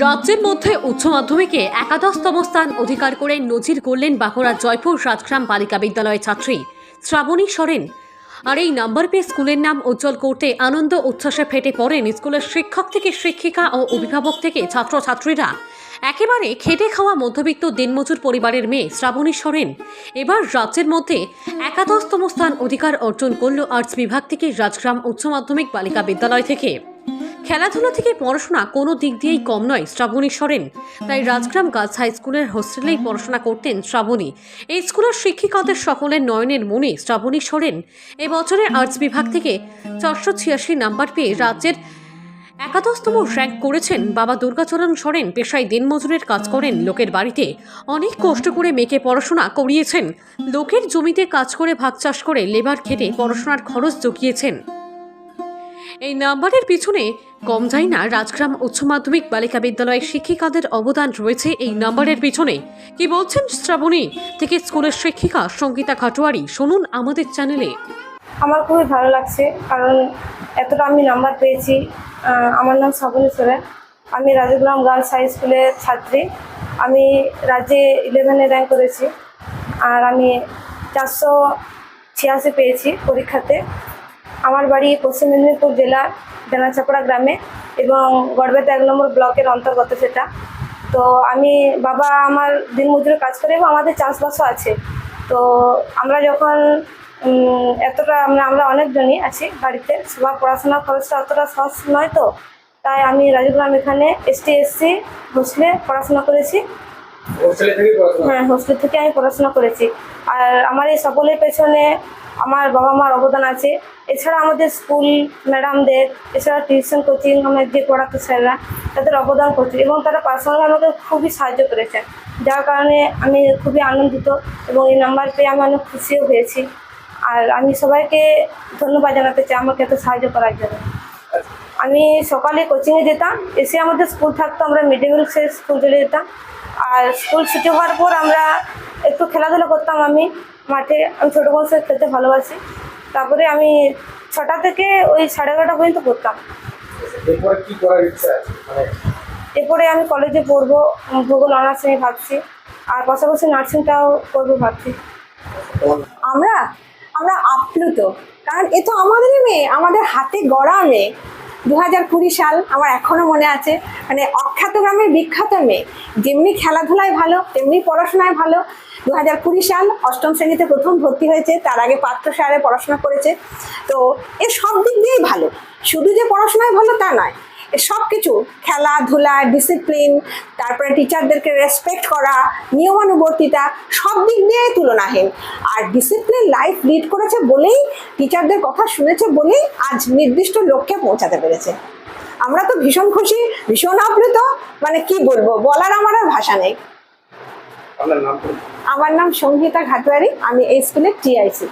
রাজ্যের মধ্যে উচ্চ মাধ্যমিকে একাদশতম স্থান অধিকার করে নজির করলেন বাঁকুড়া জয়পুর রাজগ্রাম বালিকা বিদ্যালয়ের ছাত্রী শ্রাবণী সরেন। আর এই নাম্বার পেয়ে স্কুলের নাম উজ্জ্বল করতে আনন্দ উচ্ছ্বাসে ফেটে পড়েন স্কুলের শিক্ষক থেকে শিক্ষিকা ও অভিভাবক থেকে ছাত্রছাত্রীরা। একেবারে খেটে খাওয়া মধ্যবিত্ত দিনমজুর পরিবারের মেয়ে শ্রাবণী সরেন। এবার রাজ্যের মধ্যে একাদশতম স্থান অধিকার অর্জন করল আর্টস বিভাগ থেকে রাজগ্রাম উচ্চ মাধ্যমিক বালিকা বিদ্যালয় থেকে। খেলাধুলা থেকে পড়াশোনা কোনো দিক দিয়েই কম নয়, শ্রাবণী সরেন। তাই রাজগ্রাম গার্লস হাই স্কুলের হোস্টেলেই পড়াশোনা করতেন শ্রাবণী। এই স্কুলের শিক্ষিকাদের সকলের নয়নের মনে শ্রাবণী সরেন। এবছরের আর্টস বিভাগ থেকে চারশো ছিয়াশি নাম্বার পেয়ে রাজ্যের একাদশতম র্যাঙ্ক করেছেন বাবা দুর্গাচরণ সরেন। পেশায় দিনমজুরের কাজ করেন লোকের বাড়িতে। অনেক কষ্ট করে মেয়েকে পড়াশোনা করিয়েছেন। লোকের জমিতে কাজ করে ভাগ চাষ করে লেবার খেটে পড়াশোনার খরচ জুগিয়েছেন। এই নাম্বারের পিছনে কম যায় না রাজগ্রাম উচ্চ মাধ্যমিক বালিকা বিদ্যালয়ের শিক্ষিকাদের অবদান রয়েছে এই নাম্বারের পিছনে। কি বলছেন শ্রাবণী? থেকে স্কুলের শিক্ষিকা সঙ্গীতা খাটোয়ারি, শুনুন আমাদের চ্যানেলে। আমার খুবই ভালো লাগছে, কারণ এতটা আমি নাম্বার পেয়েছি। আমার নাম শ্রাবণী সোরেন। আমি রাজগ্রাম গার্লস হাই স্কুলের ছাত্রী। আমি রাজ্যে ইলেভেনে র্যাঙ্ক করেছি। আর আমি চারশো ছিয়াশি পেয়েছি পরীক্ষাতে। আমার বাড়ি পশ্চিম মেদিনীপুর জেলার বেনাচাপড়া গ্রামে এবং গড়বেতা এক নম্বর ব্লকের অন্তর্গত সেটা। তো আমি বাবা আমার দিনমজুরে কাজ করে এবং আমাদের চাষবাসও আছে। তো আমরা যখন এতটা আমরা আমরা অনেকজনই আছি বাড়িতে। সবার পড়াশোনার খরচটা অতটা সহজ নয় তো। তাই আমি রাজগ্রাম এখানে এসটি এসসি হোস্টেলে পড়াশোনা করেছি। হ্যাঁ হোস্টেল থেকে আমি পড়াশোনা করেছি। আর আমার এই সকলের পেছনে আমার বাবা মার অবদান আছে। এছাড়া আমাদের স্কুল ম্যাডামদের এছাড়া টিউশন কোচিং আমার যে পড়াতো স্যাররা তাদের অবদান করছে এবং তারা পার্সোনালি আমাকে খুবই সাহায্য করেছে। যার কারণে আমি খুবই আনন্দিত এবং এই নাম্বার পেয়ে আমি অনেক খুশিও হয়েছি। আর আমি সবাইকে ধন্যবাদ জানাতে চাই আমাকে এত সাহায্য করার জন্য। আমি সকালে কোচিংয়ে যেতাম এসে আমাদের স্কুল থাকতো আমরা মিড ডে মিল স্কুল চলে যেতাম। আর স্কুল ছুটি হওয়ার পর আমরা একটু খেলাধুলা করতাম আমি মাঠে। আমি ছোটো বয়সে খেলতে ভালোবাসি। তারপরে আমি ছটা থেকে ওই সাড়ে এগারোটা পর্যন্ত পড়তাম। এরপরে কি করার ইচ্ছা আছে? মানে এরপরে আমি কলেজে পড়ব ভূগোল অনার্স নিয়ে ভাবছি। আর পাশাপাশি নার্সিংটাও করব ভাবছি। আমরা আমরা আপ্লুত। কারণ এ তো আমাদেরই মেয়ে আমাদের হাতে গড়া মেয়ে। দু হাজার কুড়ি সাল আমার এখনও মনে আছে। মানে অখ্যাত গ্রামের বিখ্যাত মেয়ে। যেমনি খেলাধুলায় ভালো, তেমনি পড়াশোনায় ভালো। দু হাজার কুড়ি সাল অষ্টম শ্রেণীতে প্রথম ভর্তি হয়েছে, তার আগে পাত্র সারে পড়াশোনা করেছে। তো এ সব দিক দিয়েই ভালো। শুধু যে পড়াশোনায় ভালো তা নয় সব কিছু খেলাধুলা ডিসিপ্লিন তারপরে টিচারদেরকে রেসপেক্ট করা নিয়মানুবর্তিতা সব দিক দিয়ে তুলনাহীন। আর ডিসিপ্লিন লাইফ লিড করেছে বলেই টিচারদের কথা শুনেছে বলেই আজ নির্দিষ্ট লক্ষ্যে পৌঁছাতে পেরেছে। আমরা তো ভীষণ খুশি ভীষণ আপ্লুত মানে কি বলব বলার আমার আর ভাষা নেই। আমার নাম সংহিতা ঘাটোয়ারি আমি এই স্কুলের টিআইসি